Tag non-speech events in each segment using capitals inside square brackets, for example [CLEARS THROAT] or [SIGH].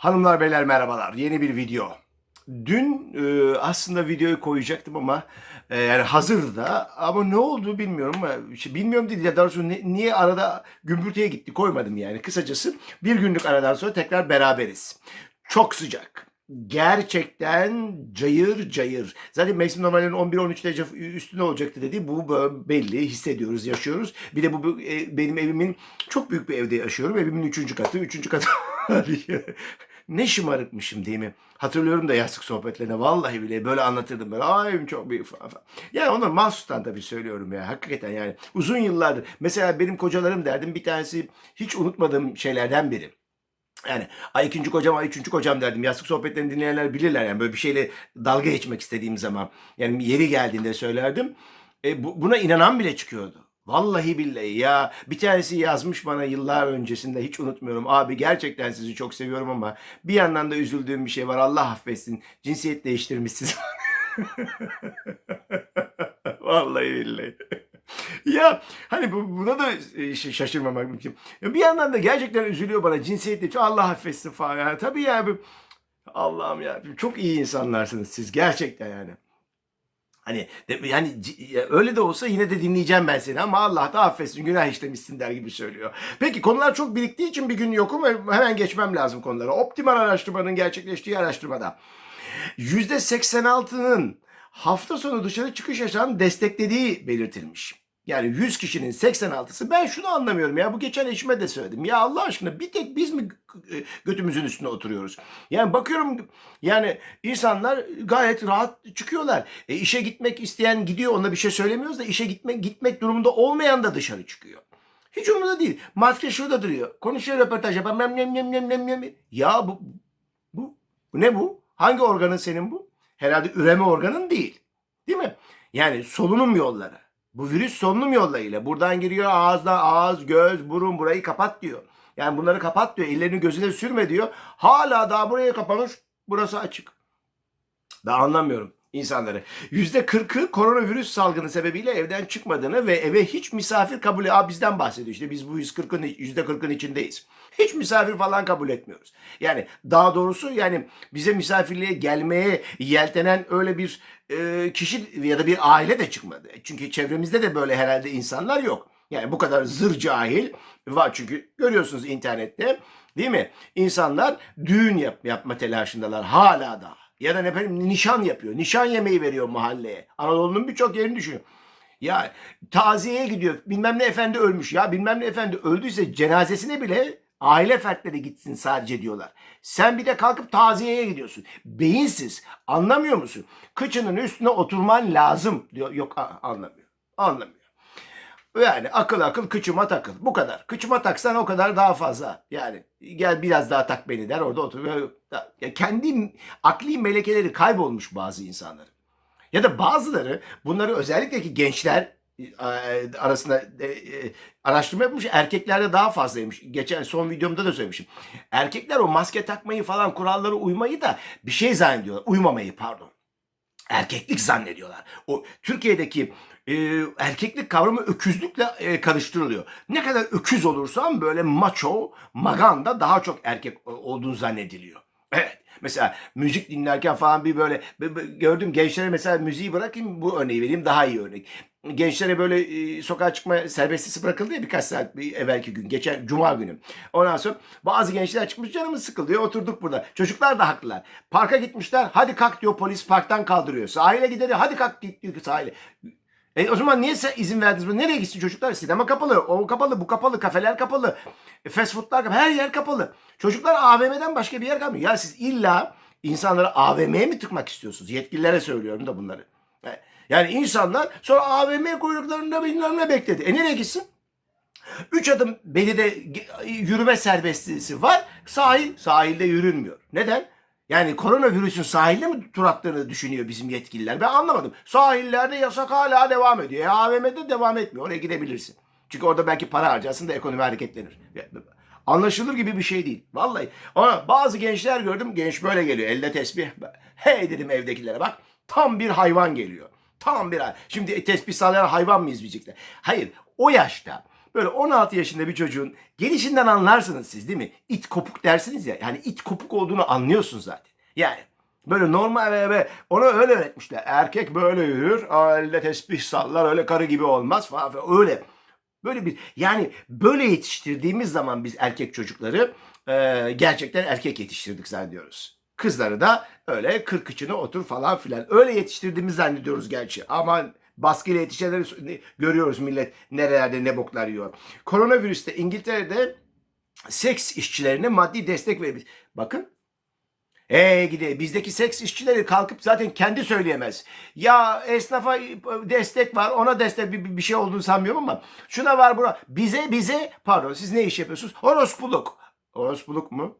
Hanımlar beyler merhabalar. Yeni bir video. Dün e, aslında videoyu koyacaktım ama e, yani hazır da ama ne oldu bilmiyorum bilmiyorum değil ya doğrusu ne- niye arada gümbürtüye gitti koymadım yani kısacası bir günlük aradan sonra tekrar beraberiz. Çok sıcak. Gerçekten cayır cayır. Zaten mevsim normallerinin 11-13 derece üstünde olacaktı dedi. Bu belli hissediyoruz, yaşıyoruz. Bir de bu e, benim evimin çok büyük bir evde yaşıyorum. Evimin üçüncü katı, üçüncü katı. [LAUGHS] ne şımarıkmışım değil mi? Hatırlıyorum da yastık sohbetlerine vallahi bile böyle anlatırdım böyle. Ay çok büyük falan falan. Yani onu mahsustan tabii söylüyorum ya. Hakikaten yani uzun yıllardır. Mesela benim kocalarım derdim bir tanesi hiç unutmadığım şeylerden biri. Yani ay ikinci kocam, ay üçüncü kocam derdim. Yastık sohbetlerini dinleyenler bilirler yani böyle bir şeyle dalga geçmek istediğim zaman. Yani yeri geldiğinde söylerdim. E, bu- buna inanan bile çıkıyordu. Vallahi billahi ya bir tanesi yazmış bana yıllar öncesinde hiç unutmuyorum. Abi gerçekten sizi çok seviyorum ama bir yandan da üzüldüğüm bir şey var. Allah affetsin. Cinsiyet değiştirmişsiniz. [LAUGHS] Vallahi billahi. Ya hani bu, buna da e, şaşırmamak mümkün. Bir yandan da gerçekten üzülüyor bana cinsiyetle. Allah affetsin falan. Yani tabii ya bu Allah'ım ya çok iyi insanlarsınız siz gerçekten yani. Hani de- yani öyle de olsa yine de dinleyeceğim ben seni ama Allah da affetsin günah işlemişsin der gibi söylüyor. Peki konular çok biriktiği için bir gün yokum hemen geçmem lazım konulara. Optimal araştırmanın gerçekleştiği araştırmada %86'nın hafta sonu dışarı çıkış yaşamını desteklediği belirtilmiş. Yani 100 kişinin 86'sı ben şunu anlamıyorum ya bu geçen eşime de söyledim. Ya Allah aşkına bir tek biz mi e, götümüzün üstüne oturuyoruz? Yani bakıyorum yani insanlar gayet rahat çıkıyorlar. E işe gitmek isteyen gidiyor ona bir şey söylemiyoruz da işe gitmek gitmek durumunda olmayan da dışarı çıkıyor. Hiç umurunda değil. Maske şurada duruyor. Konuşuyor röportaj yapan. Nem nem nem nem nem nem. Ya bu, bu, bu ne bu? Hangi organın senin bu? Herhalde üreme organın değil. Değil mi? Yani solunum yolları. Bu virüs solunum yollarıyla. Buradan giriyor ağızdan ağız, göz, burun burayı kapat diyor. Yani bunları kapat diyor. Ellerini gözüne sürme diyor. Hala daha buraya kapamış. Burası açık. Ben anlamıyorum insanları. Yüzde kırkı koronavirüs salgını sebebiyle evden çıkmadığını ve eve hiç misafir kabul Aa, bizden bahsediyor işte biz bu yüzde kırkın içindeyiz. Hiç misafir falan kabul etmiyoruz. Yani daha doğrusu yani bize misafirliğe gelmeye yeltenen öyle bir e, kişi ya da bir aile de çıkmadı. Çünkü çevremizde de böyle herhalde insanlar yok. Yani bu kadar zır cahil var çünkü görüyorsunuz internette değil mi? İnsanlar düğün yap, yapma telaşındalar hala da. Ya da ne bileyim nişan yapıyor. Nişan yemeği veriyor mahalleye. Anadolu'nun birçok yerini düşünün. Ya taziyeye gidiyor. Bilmem ne efendi ölmüş. Ya bilmem ne efendi öldüyse cenazesine bile aile fertleri gitsin sadece diyorlar. Sen bir de kalkıp taziyeye gidiyorsun. Beyinsiz. Anlamıyor musun? Kıçının üstüne oturman lazım diyor. Yok anlamıyor. Anlamıyor. Yani akıl akıl kıçıma takıl. Bu kadar. Kıçıma taksan o kadar daha fazla. Yani gel biraz daha tak beni der orada otur. Ya kendi akli melekeleri kaybolmuş bazı insanların. Ya da bazıları bunları özellikle ki gençler e, arasında e, e, araştırma yapmış erkeklerde daha fazlaymış. Geçen son videomda da söylemişim. Erkekler o maske takmayı falan kurallara uymayı da bir şey zannediyorlar. Uymamayı pardon erkeklik zannediyorlar. O Türkiye'deki e, erkeklik kavramı öküzlükle e, karıştırılıyor. Ne kadar öküz olursan böyle macho, maganda daha çok erkek o- olduğunu zannediliyor. Evet. Mesela müzik dinlerken falan bir böyle gördüm gençlere mesela müziği bırakayım bu örneği vereyim daha iyi örnek. Gençlere böyle e, sokağa çıkma serbestisi bırakıldı ya birkaç saat bir evvelki gün. Geçen cuma günü. Ondan sonra bazı gençler çıkmış canımız sıkılıyor oturduk burada. Çocuklar da haklılar. Parka gitmişler hadi kalk diyor polis parktan kaldırıyor. Sahile gidiyor hadi kalk diyor sahile. E o zaman niye izin verdiniz? Nereye gitsin çocuklar? Sinema kapalı, o kapalı, bu kapalı, kafeler kapalı, fast foodlar kapalı, her yer kapalı. Çocuklar AVM'den başka bir yer kalmıyor. Ya siz illa insanları AVM'ye mi tıkmak istiyorsunuz? Yetkililere söylüyorum da bunları. E, Yani insanlar sonra AVM kuyruklarında bilmem ne bekledi. E nereye gitsin? Üç adım belide yürüme serbestliği var. Sahil, sahilde yürünmüyor. Neden? Yani koronavirüsün sahilde mi tur attığını düşünüyor bizim yetkililer? Ben anlamadım. Sahillerde yasak hala devam ediyor. E, AVM'de devam etmiyor. Oraya gidebilirsin. Çünkü orada belki para harcarsın da ekonomi hareketlenir. Anlaşılır gibi bir şey değil. Vallahi. Ama bazı gençler gördüm. Genç böyle geliyor. Elde tesbih. Hey dedim evdekilere bak. Tam bir hayvan geliyor. Tam bir Şimdi tesbih sallayan hayvan mıyız bizimkiler? Hayır. O yaşta Böyle 16 yaşında bir çocuğun gelişinden anlarsınız siz değil mi? İt kopuk dersiniz ya. Yani it kopuk olduğunu anlıyorsunuz zaten. Yani böyle normal ve, ve ona öyle öğretmişler. Erkek böyle yürür, elde tesbih sallar, öyle karı gibi olmaz falan filan. Öyle. Böyle bir yani böyle yetiştirdiğimiz zaman biz erkek çocukları e, gerçekten erkek yetiştirdik zannediyoruz. Kızları da öyle kırk içine otur falan filan. Öyle yetiştirdiğimiz zannediyoruz gerçi. Ama baskıyla yetişenleri görüyoruz millet nerelerde ne boklar yiyor. Koronavirüste İngiltere'de seks işçilerine maddi destek vermiş. Bakın Ee gide bizdeki seks işçileri kalkıp zaten kendi söyleyemez. Ya esnafa destek var ona destek bir, bir şey olduğunu sanmıyorum ama şuna var buna. Bize bize pardon siz ne iş yapıyorsunuz? Horospuluk. Horospuluk mu?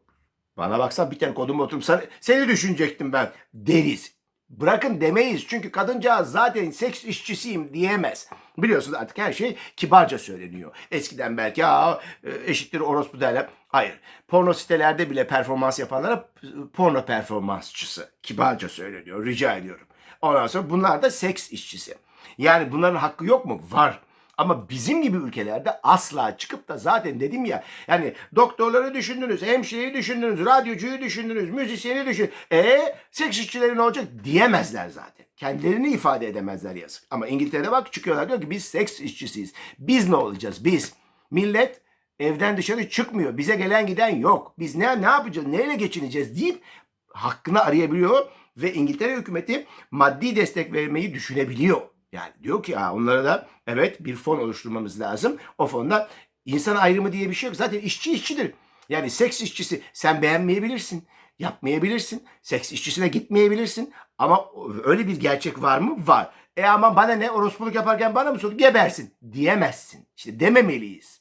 Bana baksan bir tane kodum oturum seni, seni düşünecektim ben deriz. Bırakın demeyiz çünkü kadıncağız zaten seks işçisiyim diyemez. Biliyorsunuz artık her şey kibarca söyleniyor. Eskiden belki Aa, eşittir orospu derler. Hayır. Porno sitelerde bile performans yapanlara porno performansçısı kibarca söyleniyor. Rica ediyorum. Ondan sonra bunlar da seks işçisi. Yani bunların hakkı yok mu? Var. Ama bizim gibi ülkelerde asla çıkıp da zaten dedim ya yani doktorları düşündünüz, hemşireyi düşündünüz, radyocuyu düşündünüz, müzisyeni düşün. E seks işçileri ne olacak diyemezler zaten. Kendilerini ifade edemezler yazık. Ama İngiltere'de bak çıkıyorlar diyor ki biz seks işçisiyiz. Biz ne olacağız biz? Millet evden dışarı çıkmıyor. Bize gelen giden yok. Biz ne ne yapacağız? Neyle geçineceğiz deyip hakkını arayabiliyor ve İngiltere hükümeti maddi destek vermeyi düşünebiliyor. Yani diyor ki onlara da evet bir fon oluşturmamız lazım. O fonda insan ayrımı diye bir şey yok. Zaten işçi işçidir. Yani seks işçisi sen beğenmeyebilirsin, yapmayabilirsin. Seks işçisine gitmeyebilirsin. Ama öyle bir gerçek var mı? Var. E ama bana ne orospuluk yaparken bana mı sordu? Gebersin diyemezsin. İşte dememeliyiz.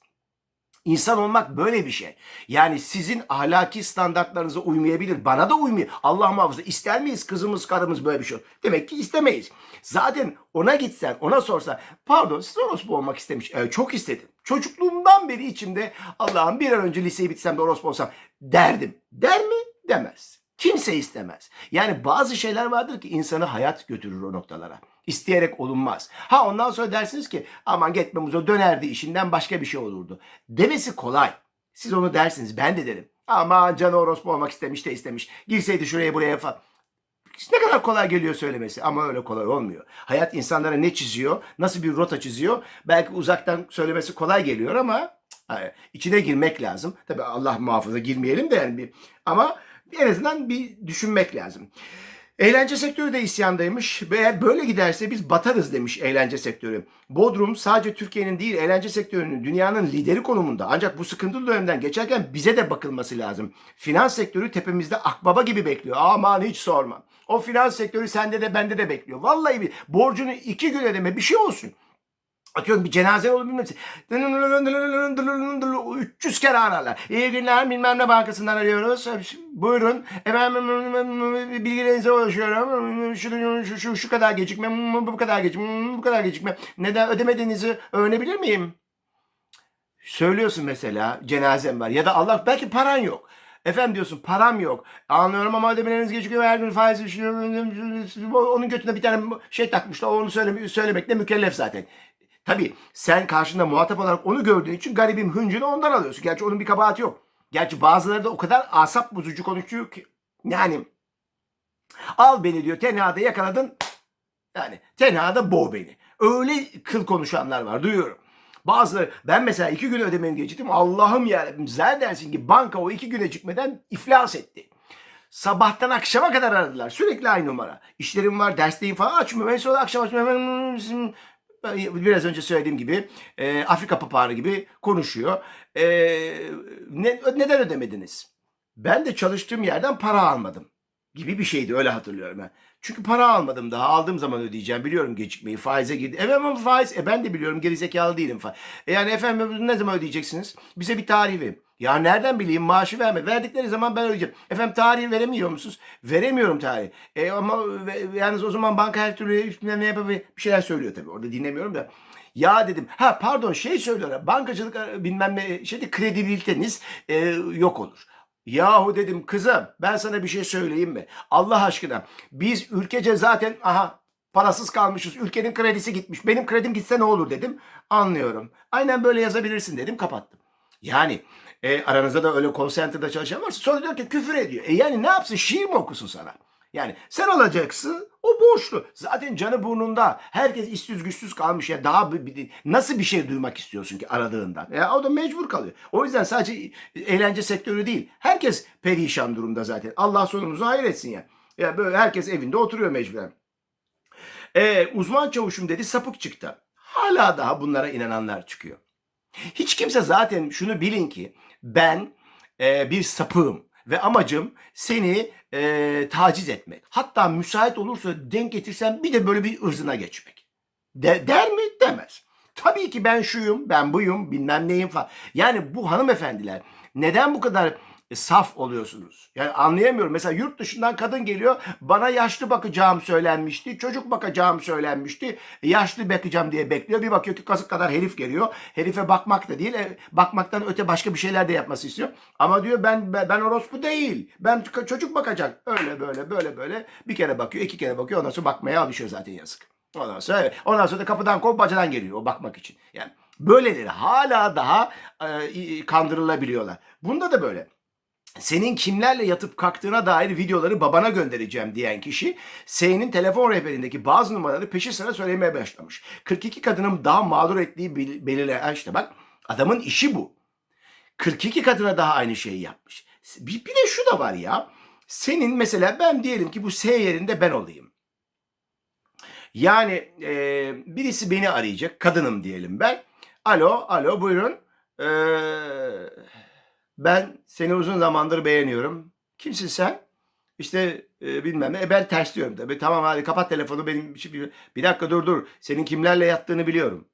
İnsan olmak böyle bir şey. Yani sizin ahlaki standartlarınıza uymayabilir. Bana da uymuyor. Allah muhafaza. İster miyiz kızımız karımız böyle bir şey? Demek ki istemeyiz. Zaten ona gitsen ona sorsa pardon siz orospu olmak istemiş. E, çok istedim. Çocukluğumdan beri içimde Allah'ım bir an önce liseyi bitsem de orospu olsam derdim. Der mi? Demez. Kimse istemez. Yani bazı şeyler vardır ki insanı hayat götürür o noktalara. İsteyerek olunmaz. Ha ondan sonra dersiniz ki aman gitme muzo dönerdi işinden başka bir şey olurdu. Demesi kolay. Siz onu dersiniz ben de derim. Aman canı orospu olmak istemiş de istemiş. Girseydi şuraya buraya falan. Ne kadar kolay geliyor söylemesi ama öyle kolay olmuyor. Hayat insanlara ne çiziyor, nasıl bir rota çiziyor. Belki uzaktan söylemesi kolay geliyor ama içine girmek lazım. Tabii Allah muhafaza girmeyelim de yani bir, ama en azından bir düşünmek lazım. Eğlence sektörü de isyandaymış. Eğer böyle giderse biz batarız demiş eğlence sektörü. Bodrum sadece Türkiye'nin değil eğlence sektörünün dünyanın lideri konumunda. Ancak bu sıkıntılı dönemden geçerken bize de bakılması lazım. Finans sektörü tepemizde akbaba gibi bekliyor. Aman hiç sorma. O finans sektörü sende de bende de bekliyor. Vallahi bir borcunu iki gün ödeme bir şey olsun. Atıyorum bir cenaze olur bilmem ne. 300 kere ararlar. İyi günler bilmem ne bankasından arıyoruz. Buyurun. Efendim bilgilerinize ulaşıyorum. Şu, şu, şu, şu kadar gecikme, bu kadar gecikme, bu kadar gecikme. Neden ödemediğinizi öğrenebilir miyim? Söylüyorsun mesela cenazem var ya da Allah belki paran yok. Efendim diyorsun param yok. Anlıyorum ama ödemeleriniz gecikiyor. Her gün faiz düşünüyorum. Onun götüne bir tane şey takmışlar. Onu söyle, söylemekle mükellef zaten. Tabii sen karşında muhatap olarak onu gördüğün için garibim hıncını ondan alıyorsun. Gerçi onun bir kabahati yok. Gerçi bazıları da o kadar asap bozucu konuşuyor ki. Yani al beni diyor tenhada yakaladın. Yani tenhada boğ beni. Öyle kıl konuşanlar var duyuyorum. Bazıları ben mesela iki gün ödememi geciktim. Allah'ım yarabbim zannedersin ki banka o iki güne çıkmadan iflas etti. Sabahtan akşama kadar aradılar. Sürekli aynı numara. İşlerim var, dersteyim falan açmıyor. En sonra akşam açmıyor biraz önce söylediğim gibi e, Afrika papağanı gibi konuşuyor. E, ne, neden ödemediniz? Ben de çalıştığım yerden para almadım gibi bir şeydi öyle hatırlıyorum ben. Çünkü para almadım daha aldığım zaman ödeyeceğim biliyorum gecikmeyi faize girdi. Evet ama faiz e ben de biliyorum gerizekalı değilim. E yani efendim ne zaman ödeyeceksiniz? Bize bir tarih verin. Ya nereden bileyim maaşı verme. Verdikleri zaman ben ödeyeceğim. Efendim tarihi veremiyor musunuz? Veremiyorum tarihi. E ama yalnız o zaman banka her türlü ne yapabilir? Bir şeyler söylüyor tabii. Orada dinlemiyorum da. Ya dedim ha pardon şey söylüyorlar bankacılık e, bilmem ne şeyde kredibiliteniz e, yok olur. Yahu dedim kızım ben sana bir şey söyleyeyim mi? Allah aşkına biz ülkece zaten aha Parasız kalmışız. Ülkenin kredisi gitmiş. Benim kredim gitse ne olur dedim. Anlıyorum. Aynen böyle yazabilirsin dedim. Kapattım. Yani e, aranızda da öyle call center'da çalışan varsa sonra diyor ki küfür ediyor. E yani ne yapsın? Şiir mi okusun sana? Yani sen olacaksın o borçlu. Zaten canı burnunda. Herkes işsiz güçsüz kalmış ya daha bir, bir- nasıl bir şey duymak istiyorsun ki aradığından? Ya o da mecbur kalıyor. O yüzden sadece eğlence sektörü değil. Herkes perişan durumda zaten. Allah sonumuzu hayır etsin ya. Ya böyle herkes evinde oturuyor mecburen. Ee, uzman çavuşum dedi sapık çıktı. Hala daha bunlara inananlar çıkıyor. Hiç kimse zaten şunu bilin ki ben e, bir sapığım ve amacım seni e, taciz etmek. Hatta müsait olursa denk getirsem bir de böyle bir ırzına geçmek. De- der mi? Demez. Tabii ki ben şuyum, ben buyum, bilmem neyim falan. Yani bu hanımefendiler neden bu kadar saf oluyorsunuz? Yani anlayamıyorum. Mesela yurt dışından kadın geliyor. Bana yaşlı bakacağım söylenmişti. Çocuk bakacağım söylenmişti. Yaşlı bakacağım diye bekliyor. Bir bakıyor ki kasık kadar herif geliyor. Herife bakmak da değil. e, Bakmaktan öte başka bir şeyler de yapması istiyor. Ama diyor ben ben, ben orospu değil. Ben çocuk bakacak. Öyle böyle böyle böyle. Bir kere bakıyor, iki kere bakıyor. Ondan sonra bakmaya alışıyor zaten yazık. Ondan sonra, ondan sonra da kapıdan kop bacadan geliyor o bakmak için. Yani böyleleri hala daha e, kandırılabiliyorlar. Bunda da böyle senin kimlerle yatıp kalktığına dair videoları babana göndereceğim diyen kişi S'nin telefon rehberindeki bazı numaraları peşi sıra söylemeye başlamış. 42 kadının daha mağdur ettiği bel- belirle Ha işte bak adamın işi bu. 42 kadına daha aynı şeyi yapmış. Bir, bir de şu da var ya. Senin mesela ben diyelim ki bu S yerinde ben olayım. Yani e, birisi beni arayacak. Kadınım diyelim ben. Alo, alo buyurun. Eee ben seni uzun zamandır beğeniyorum. Kimsin sen? İşte e, bilmem ne. E, ben ters diyorum tabii. Tamam hadi kapat telefonu benim bir, bir dakika dur dur. Senin kimlerle yattığını biliyorum.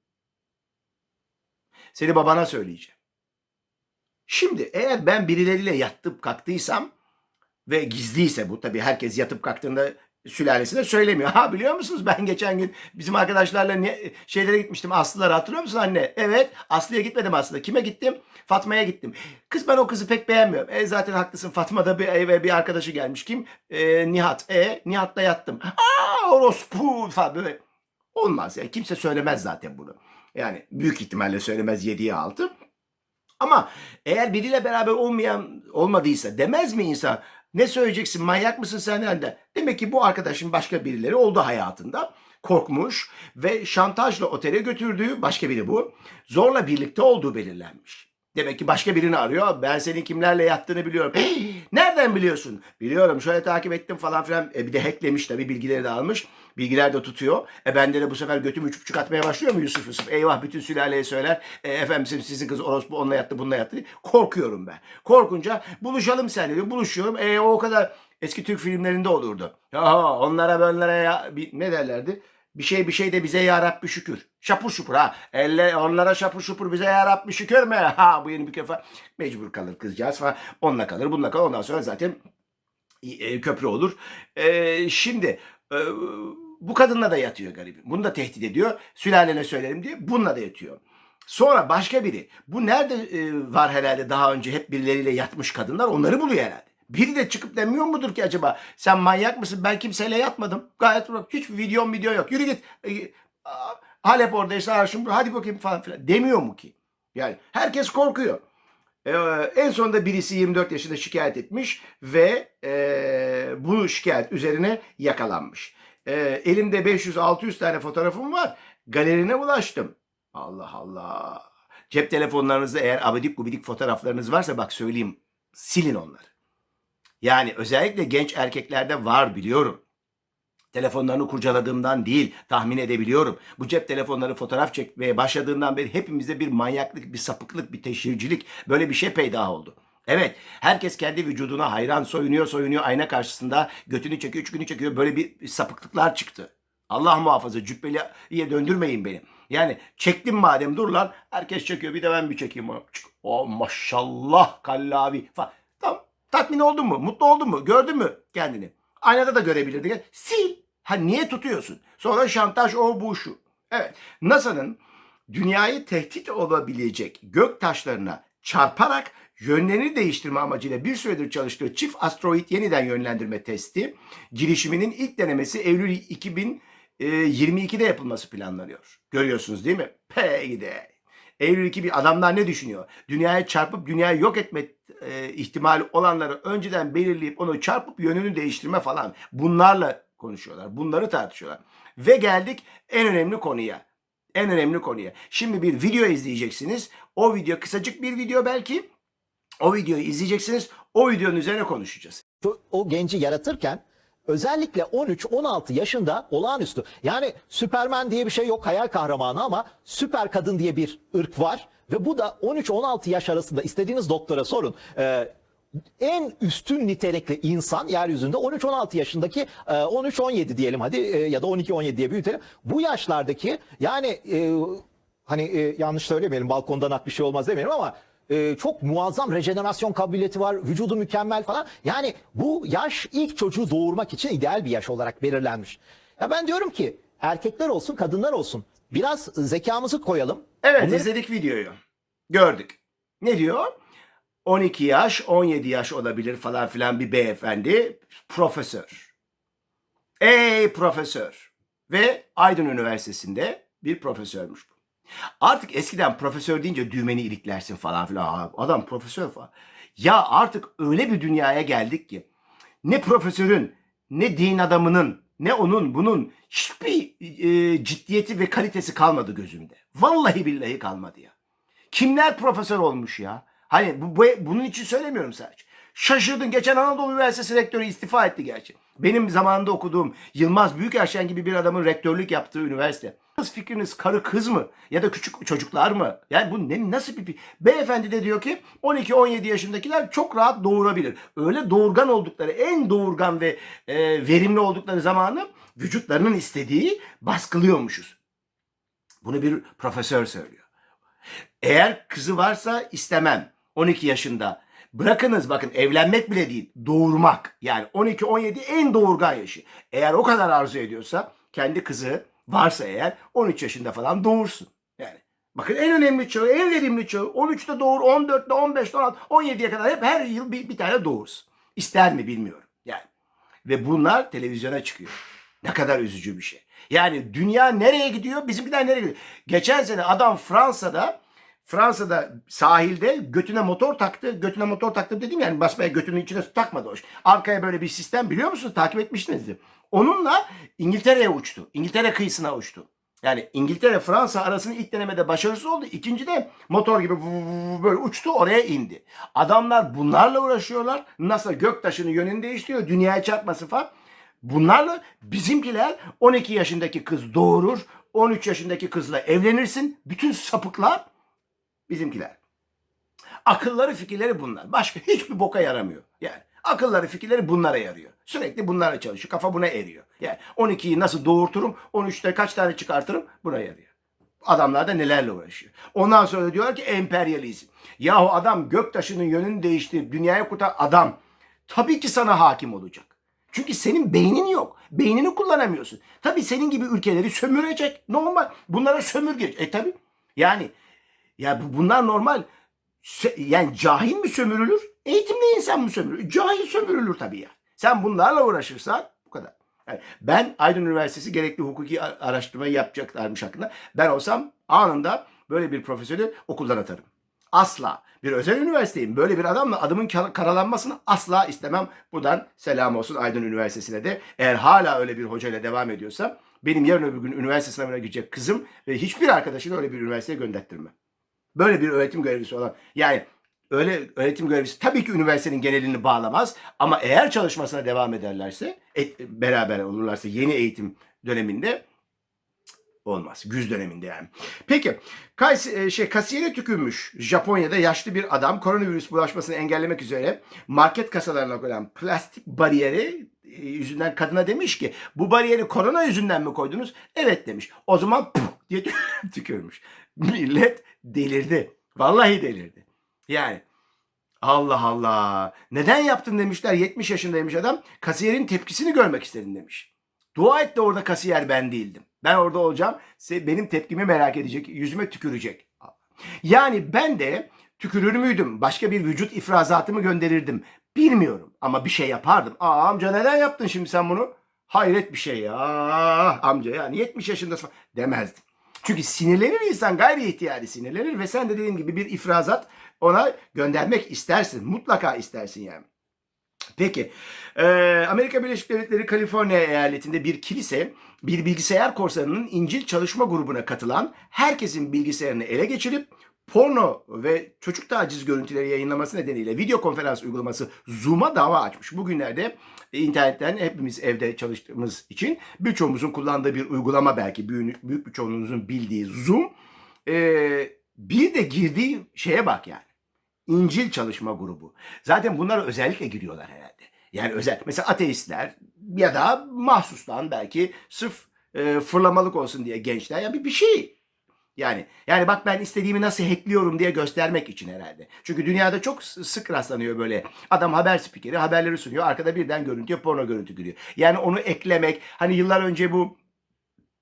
Seni babana söyleyeceğim. Şimdi eğer ben birileriyle yatıp kalktıysam ve gizliyse bu tabii herkes yatıp kalktığında sülalesine söylemiyor. Ha biliyor musunuz ben geçen gün bizim arkadaşlarla ne, şeylere gitmiştim. Aslılara hatırlıyor musun anne? Evet Aslı'ya gitmedim aslında. Kime gittim? Fatma'ya gittim. Kız ben o kızı pek beğenmiyorum. E zaten haklısın Fatma da bir eve bir arkadaşı gelmiş. Kim? E, Nihat. E Nihat'la yattım. Aa orospu falan böyle. Olmaz yani kimse söylemez zaten bunu. Yani büyük ihtimalle söylemez 7'ye 6. Ama eğer biriyle beraber olmayan olmadıysa demez mi insan? Ne söyleyeceksin manyak mısın sen de? Demek ki bu arkadaşın başka birileri oldu hayatında. Korkmuş ve şantajla otele götürdüğü başka biri bu. Zorla birlikte olduğu belirlenmiş. Demek ki başka birini arıyor. Ben senin kimlerle yattığını biliyorum. Hey, [CLEARS THROAT] nereden biliyorsun? Biliyorum şöyle takip ettim falan filan. E bir de hacklemiş tabii bilgileri de almış. Bilgiler de tutuyor. E bende de bu sefer götüm üç buçuk atmaya başlıyor mu Yusuf Yusuf? Eyvah bütün sülaleye söyler. E, efendim sizin- kız orospu onunla yattı bununla yattı. Korkuyorum ben. Korkunca buluşalım seninle diyor. Buluşuyorum. E o kadar eski Türk filmlerinde olurdu. Ya onlara benlere ya ne derlerdi? Bir şey bir şey de bize ya Rabbi şükür. Şapur şupur ha. Elle onlara şapur şupur bize ya Rabbi şükür mü? [LAUGHS] Ha bu yeni bir kafa. Mecbur kalır kızcağız falan. Onunla kalır bununla kalır. Ondan sonra zaten e, köprü olur. E, şimdi e, bu kadınla da yatıyor garibim. Bunu da tehdit ediyor. Sülalene söylerim diye bununla da yatıyor. Sonra başka biri. Bu nerede e, var herhalde daha önce hep birileriyle yatmış kadınlar onları buluyor herhalde. Biri de çıkıp demiyor mudur ki acaba sen manyak mısın ben kimseyle yatmadım. Gayet. Hiçbir videom video yok. Yürü git. E, Halep oradaysa arşın hadi bakayım falan filan. Demiyor mu ki? Yani herkes korkuyor. Ee, en sonunda birisi 24 yaşında şikayet etmiş ve e, bu şikayet üzerine yakalanmış. Ee, elimde 500-600 tane fotoğrafım var. Galerine ulaştım. Allah Allah. Cep telefonlarınızda eğer abidik gubidik fotoğraflarınız varsa bak söyleyeyim silin onları. Yani özellikle genç erkeklerde var biliyorum. Telefonlarını kurcaladığımdan değil tahmin edebiliyorum. Bu cep telefonları fotoğraf çekmeye başladığından beri hepimizde bir manyaklık, bir sapıklık, bir teşhircilik böyle bir şey peydah oldu. Evet herkes kendi vücuduna hayran soyunuyor soyunuyor ayna götünü çekiyor üçgünü çekiyor böyle bir sapıklıklar çıktı. Allah muhafaza cübbeliye döndürmeyin beni. Yani çektim madem dur lan herkes çekiyor bir de ben bir çekeyim. Oh maşallah kallavi falan. Tamam tatmin oldun mu mutlu oldun mu gördün mü kendini? Aynada da görebilirdin. Sil. Ha niye tutuyorsun? Sonra şantaj o bu şu. Evet NASA'nın dünyayı tehdit olabilecek gök taşlarına çarparak yönlerini değiştirme amacıyla bir süredir çalıştığı çift asteroid yeniden yönlendirme testi girişiminin ilk denemesi Eylül e, 22'de yapılması planlanıyor. Görüyorsunuz değil mi? Pe gide. Eylül 2 bir adamlar ne düşünüyor? Dünyaya çarpıp dünyayı yok etme e, ihtimali olanları önceden belirleyip onu çarpıp yönünü değiştirme falan. Bunlarla konuşuyorlar. Bunları tartışıyorlar. Ve geldik en önemli konuya. En önemli konuya. Şimdi bir video izleyeceksiniz. O video kısacık bir video belki. O videoyu izleyeceksiniz. O videonun üzerine konuşacağız. o- genci yaratırken özellikle 13-16 yaşında olağanüstü. Yani Süpermen diye bir şey yok hayal kahramanı ama süper kadın diye bir ırk var ve bu da 13-16 yaş arasında istediğiniz doktora sorun. Ee, en üstün nitelikli insan yeryüzünde 13-16 yaşındaki e, 13-17 diyelim hadi ya da 12-17 diye büyütelim. Bu yaşlardaki yani hani yanlış söylemeyelim balkondan at bir şey olmaz demeyelim ama e, çok muazzam rejenerasyon kabiliyeti var. Vücudu mükemmel falan. Yani bu yaş ilk çocuğu doğurmak için ideal bir yaş olarak belirlenmiş. Ya ben diyorum ki erkekler olsun kadınlar olsun biraz zekamızı koyalım. Evet Bunları- izledik videoyu. Gördük. Ne diyor? 12 yaş, 17 yaş olabilir falan filan bir beyefendi. Profesör. Ey profesör. Ve Aydın Üniversitesi'nde bir profesörmüş bu. Artık eskiden profesör deyince düğmeni iliklersin falan filan. Adam profesör falan. Ya artık öyle bir dünyaya geldik ki ne profesörün ne din adamının ne onun bunun hiçbir e, ciddiyeti ve kalitesi kalmadı gözümde. Vallahi billahi kalmadı ya. Kimler profesör olmuş ya? Hani bu, bu bunun için söylemiyorum sadece. Şaşırdın. Geçen Anadolu Üniversitesi rektörü istifa etti gerçi. Benim zamanında okuduğum Yılmaz Büyükerşen gibi bir adamın rektörlük yaptığı üniversite. Kız fikriniz karı kız mı? Ya da küçük çocuklar mı? Yani bu ne, nasıl bir... Beyefendi de diyor ki 12-17 yaşındakiler çok rahat doğurabilir. Öyle doğurgan oldukları, en doğurgan ve e, verimli oldukları zamanı vücutlarının istediği baskılıyormuşuz. Bunu bir profesör söylüyor. Eğer kızı varsa istemem. 12 yaşında. Bırakınız bakın evlenmek bile değil. Doğurmak. Yani 12-17 en doğurgan yaşı. Eğer o kadar arzu ediyorsa kendi kızı varsa eğer 13 yaşında falan doğursun. Yani bakın en önemli çağı, en verimli çağı 13'te doğur, 14'te, 15'te, 16, 17'ye kadar hep her yıl bir, bir tane doğursun. İster mi bilmiyorum. Yani ve bunlar televizyona çıkıyor. Ne kadar üzücü bir şey. Yani dünya nereye gidiyor? Bizimkiler nereye gidiyor? Geçen sene adam Fransa'da Fransa'da sahilde götüne motor taktı. Götüne motor taktı dedim yani basmaya götünün içine takmadı hoş. Arkaya böyle bir sistem biliyor musunuz? Takip etmişsinizdir. Onunla İngiltere'ye uçtu. İngiltere kıyısına uçtu. Yani İngiltere Fransa arasında ilk denemede başarısız oldu. İkinci de motor gibi böyle uçtu oraya indi. Adamlar bunlarla uğraşıyorlar. NASA göktaşının yönünü değiştiriyor. Dünyaya çarpması falan. Bunlarla bizimkiler 12 yaşındaki kız doğurur. 13 yaşındaki kızla evlenirsin. Bütün sapıklar bizimkiler. Akılları fikirleri bunlar. Başka hiçbir boka yaramıyor. Yani akılları fikirleri bunlara yarıyor. Sürekli bunlara çalışıyor. Kafa buna eriyor. Yani 12'yi nasıl doğurturum, 13'te kaç tane çıkartırım buna yarıyor. Adamlar da nelerle uğraşıyor. Ondan sonra diyorlar ki emperyalizm. Yahu adam göktaşının yönünü değiştirip dünyaya kurtar adam. Tabii ki sana hakim olacak. Çünkü senin beynin yok. Beynini kullanamıyorsun. Tabii senin gibi ülkeleri sömürecek. Normal. Bunlara sömürge. E tabii. Yani ya bu- bunlar normal. Yani cahil mi sömürülür? Eğitimli insan mı sömürülür? Cahil sömürülür tabii ya. Sen bunlarla uğraşırsan bu kadar. Yani ben Aydın Üniversitesi gerekli hukuki araştırmayı yapacaklarmış hakkında. Ben olsam anında böyle bir profesörü okuldan atarım. Asla. Bir özel üniversiteyim. Böyle bir adamla adımın kar- karalanmasını asla istemem. Buradan selam olsun Aydın Üniversitesi'ne de. Eğer hala öyle bir hocayla devam ediyorsa benim yarın öbür gün üniversite sınavına girecek kızım ve hiçbir arkadaşını öyle bir üniversiteye gönderttirmem. Böyle bir öğretim görevlisi olan yani öyle öğretim görevlisi tabii ki üniversitenin genelini bağlamaz ama eğer çalışmasına devam ederlerse et- beraber olurlarsa yeni eğitim döneminde olmaz. Güz döneminde yani. Peki Kays e, şey kasiyere tükürmüş Japonya'da yaşlı bir adam koronavirüs bulaşmasını engellemek üzere market kasalarına koyulan plastik bariyeri e, yüzünden kadına demiş ki bu bariyeri korona yüzünden mi koydunuz? Evet demiş. O zaman diye [LAUGHS] tükürmüş. Millet delirdi. Vallahi delirdi. Yani Allah Allah. Neden yaptın demişler. 70 yaşındaymış adam. Kasiyerin tepkisini görmek istedim demiş. Dua et de orada kasiyer ben değildim. Ben orada olacağım. Benim tepkimi merak edecek. Yüzüme tükürecek. Yani ben de tükürür müydüm? Başka bir vücut ifrazatımı gönderirdim. Bilmiyorum ama bir şey yapardım. Aa amca neden yaptın şimdi sen bunu? Hayret bir şey ya amca yani 70 yaşındasın demezdim. Çünkü sinirlenir insan gayri ihtiyari sinirlenir ve sen de dediğim gibi bir ifrazat ona göndermek istersin. Mutlaka istersin yani. Peki, Amerika Birleşik Devletleri Kaliforniya eyaletinde bir kilise bir bilgisayar korsanının İncil çalışma grubuna katılan herkesin bilgisayarını ele geçirip porno ve çocuk taciz görüntüleri yayınlaması nedeniyle video konferans uygulaması Zoom'a dava açmış. Bugünlerde internetten hepimiz evde çalıştığımız için birçoğumuzun kullandığı bir uygulama belki büyük, büyük bir çoğunluğunuzun bildiği Zoom. Eee, bir de girdiği şeye bak yani. İncil çalışma grubu. Zaten bunlara özellikle giriyorlar herhalde. Yani özel mesela ateistler ya da mahsustan belki sırf e, fırlamalık olsun diye gençler ya bir bir şey. Yani yani bak ben istediğimi nasıl hackliyorum diye göstermek için herhalde. Çünkü dünyada çok sık rastlanıyor böyle. Adam haber spikeri haberleri sunuyor. Arkada birden görüntüye porno görüntü giriyor. Yani onu eklemek hani yıllar önce bu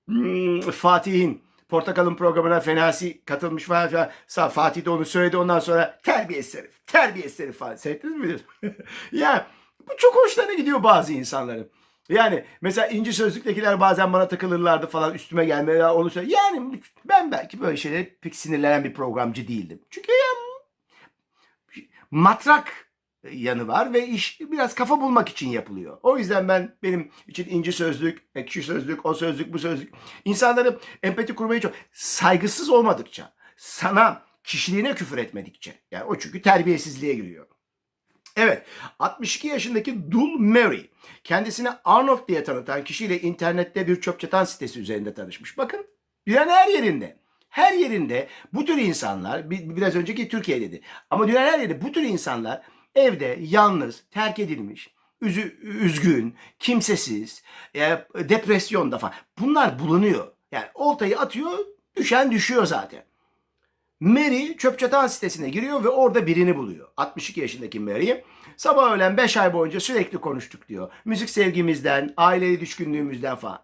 Hmm, Fatih'in Portakal'ın programına Fenasi katılmış falan filan. Sağ Fatih de onu söyledi ondan sonra terbiyesiz herif. Terbiyesiz herif falan. Seyrettiniz mi? [LAUGHS] ya bu çok hoşlarına gidiyor bazı insanların. Yani mesela İnci Sözlük'tekiler bazen bana takılırlardı falan üstüme gelmeye ya onu söyle. Yani ben belki böyle şeylere pek sinirlenen bir programcı değildim. Çünkü ya matrak yanı var ve iş biraz kafa bulmak için yapılıyor. O yüzden ben benim için inci sözlük, ekşi sözlük, o sözlük, bu sözlük insanları empati kurmayı çok saygısız olmadıkça, sana kişiliğine küfür etmedikçe. Yani o çünkü terbiyesizliğe giriyor. Evet, 62 yaşındaki Dul Mary kendisini Arnold diye tanıtan kişiyle internette bir çöp çatan sitesi üzerinde tanışmış. Bakın dünyanın her yerinde, her yerinde bu tür insanlar, bi- biraz önceki Türkiye dedi ama dünyanın her yerinde bu tür insanlar evde yalnız, terk edilmiş, üzü, üzgün, kimsesiz, e, depresyonda falan bunlar bulunuyor. Yani oltayı atıyor, düşen düşüyor zaten. Mary çöp çatan sitesine giriyor ve orada birini buluyor. 62 yaşındaki Mary. Sabah öğlen 5 ay boyunca sürekli konuştuk diyor. Müzik sevgimizden, aileye düşkünlüğümüzden falan.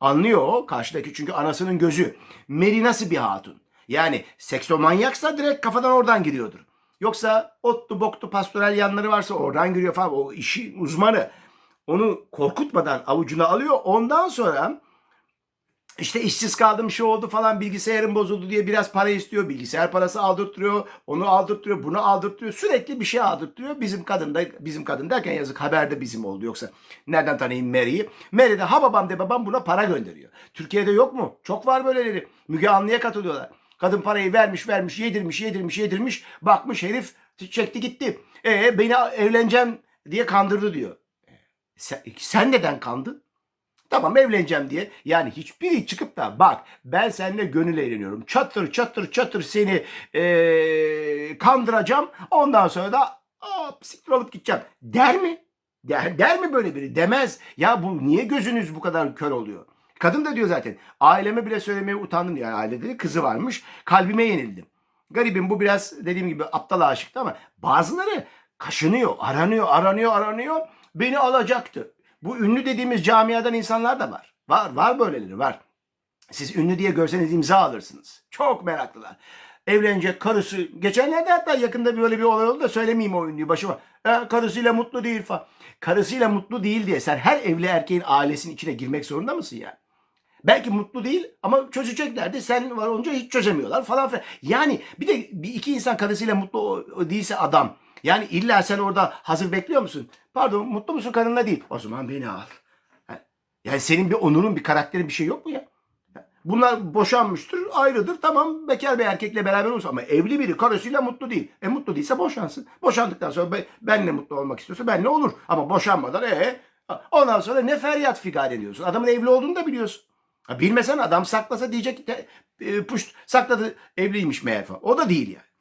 Anlıyor o karşıdaki çünkü anasının gözü. Mary nasıl bir hatun? Yani seksomanyaksa direkt kafadan oradan giriyordur. Yoksa otlu boktu pastoral yanları varsa oradan giriyor falan. O işi uzmanı. Onu korkutmadan avucuna alıyor. Ondan sonra işte işsiz kaldım şu oldu falan bilgisayarım bozuldu diye biraz para istiyor. Bilgisayar parası aldırtıyor. Onu aldırtıyor. Bunu aldırtıyor. Sürekli bir şey aldırtıyor. Bizim kadın da bizim kadın derken yazık haberde bizim oldu. Yoksa nereden tanıyayım Mary'i? Mary de ha babam de babam buna para gönderiyor. Türkiye'de yok mu? Çok var böyleleri. Müge Anlı'ya katılıyorlar. Kadın parayı vermiş vermiş yedirmiş yedirmiş yedirmiş. Bakmış herif çekti gitti. E beni evleneceğim diye kandırdı diyor. Sen, sen neden kandın? Tamam evleneceğim diye. Yani hiçbiri çıkıp da bak ben seninle gönül eğleniyorum. Çatır çatır çatır seni eee, kandıracağım. Ondan sonra da aa, siktir olup gideceğim. Der mi? Der, der mi böyle biri? Demez. Ya bu niye gözünüz bu kadar kör oluyor? Kadın da diyor zaten. Aileme bile söylemeye utandım. Yani ailede de kızı varmış. Kalbime yenildim. Garibim bu biraz dediğim gibi aptal aşıktı ama bazıları kaşınıyor, aranıyor, aranıyor, aranıyor. Beni alacaktı. Bu ünlü dediğimiz camiadan insanlar da var. Var, var böyleleri var. Siz ünlü diye görseniz imza alırsınız. Çok meraklılar. Evlenecek karısı. Geçenlerde hatta yakında böyle bir olay oldu da söylemeyeyim o ünlüyü başıma. E, karısıyla mutlu değil falan. Karısıyla mutlu değil diye sen her evli erkeğin ailesinin içine girmek zorunda mısın ya? Belki mutlu değil ama çözecekler de sen var olunca hiç çözemiyorlar falan filan. Yani bir de bir iki insan karısıyla mutlu değilse adam. Yani illa sen orada hazır bekliyor musun? Pardon mutlu musun karınla değil. O zaman beni al. Yani senin bir onurun bir karakterin bir şey yok mu ya? Bunlar boşanmıştır, ayrıdır. Tamam bekar bir erkekle beraber olsun ama evli biri karısıyla mutlu değil. E mutlu değilse boşansın. Boşandıktan sonra be- benle mutlu olmak istiyorsa benle olur. Ama boşanmadan e ondan sonra ne feryat figan ediyorsun. Adamın evli olduğunu da biliyorsun. Bilmesen adam saklasa diyecek te- e, puşt sakladı evliymiş meğer falan. O da değil yani.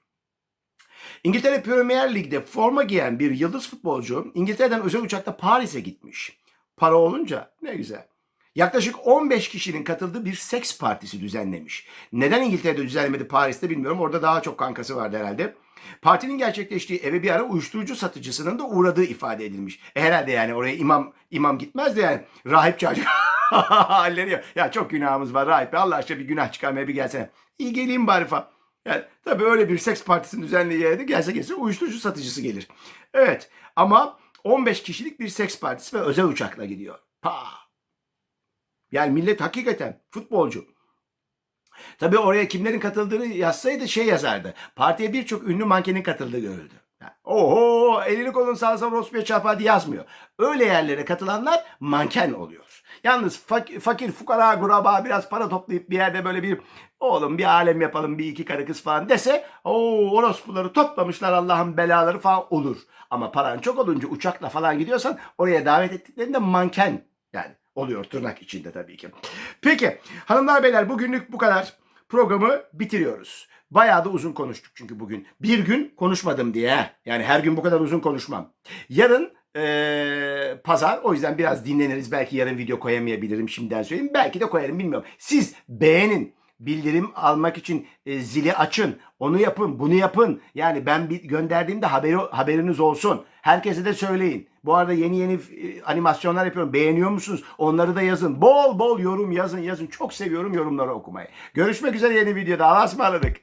İngiltere Premier Lig'de forma giyen bir yıldız futbolcu İngiltere'den özel uçakta Paris'e gitmiş. Para olunca ne güzel. Yaklaşık 15 kişinin katıldığı bir seks partisi düzenlemiş. Neden İngiltere'de düzenlemedi Paris'te bilmiyorum. Orada daha çok kankası vardı herhalde. Partinin gerçekleştiği eve bir ara uyuşturucu satıcısının da uğradığı ifade edilmiş. E herhalde yani oraya imam imam gitmez de yani rahip çağıracak. [LAUGHS] Halleniyor. Ya çok günahımız var rahip. Allah aşkına bir günah çıkarmaya bir gelsene. İyi geleyim bari falan. Yani tabii öyle bir seks partisinin düzenlediği yerde gelse gelse uyuşturucu satıcısı gelir. Evet ama 15 kişilik bir seks partisi ve özel uçakla gidiyor. Pa. Yani millet hakikaten futbolcu. Tabii oraya kimlerin katıldığını yazsaydı şey yazardı. Partiye birçok ünlü mankenin katıldığı görüldü. Yani, Oho elini kolunu sağlasam Rospu'ya çarpar yazmıyor. Öyle yerlere katılanlar manken oluyor. Yalnız fak- fakir fukara guraba biraz para toplayıp bir yerde böyle bir oğlum bir alem yapalım bir iki karı kız falan dese o orospuları toplamışlar Allah'ın belaları falan olur. Ama paran çok olunca uçakla falan gidiyorsan oraya davet ettiklerinde manken yani oluyor tırnak içinde tabii ki. Peki hanımlar beyler bugünlük bu kadar. Programı bitiriyoruz. Bayağı da uzun konuştuk çünkü bugün. Bir gün konuşmadım diye. Yani her gün bu kadar uzun konuşmam. Yarın eee, pazar o yüzden biraz dinleniriz. Belki yarın video koyamayabilirim şimdiden söyleyeyim. Belki de koyarım bilmiyorum. Siz beğenin. Bildirim almak için e, zili açın. Onu yapın, bunu yapın. Yani ben bir gönderdiğimde haberi, haberiniz olsun. Herkese de söyleyin. Bu arada yeni yeni e, animasyonlar yapıyorum. Beğeniyor musunuz? Onları da yazın. Bol bol yorum yazın yazın. Çok seviyorum yorumları okumayı. Görüşmek üzere yeni videoda. Allah'a ısmarladık.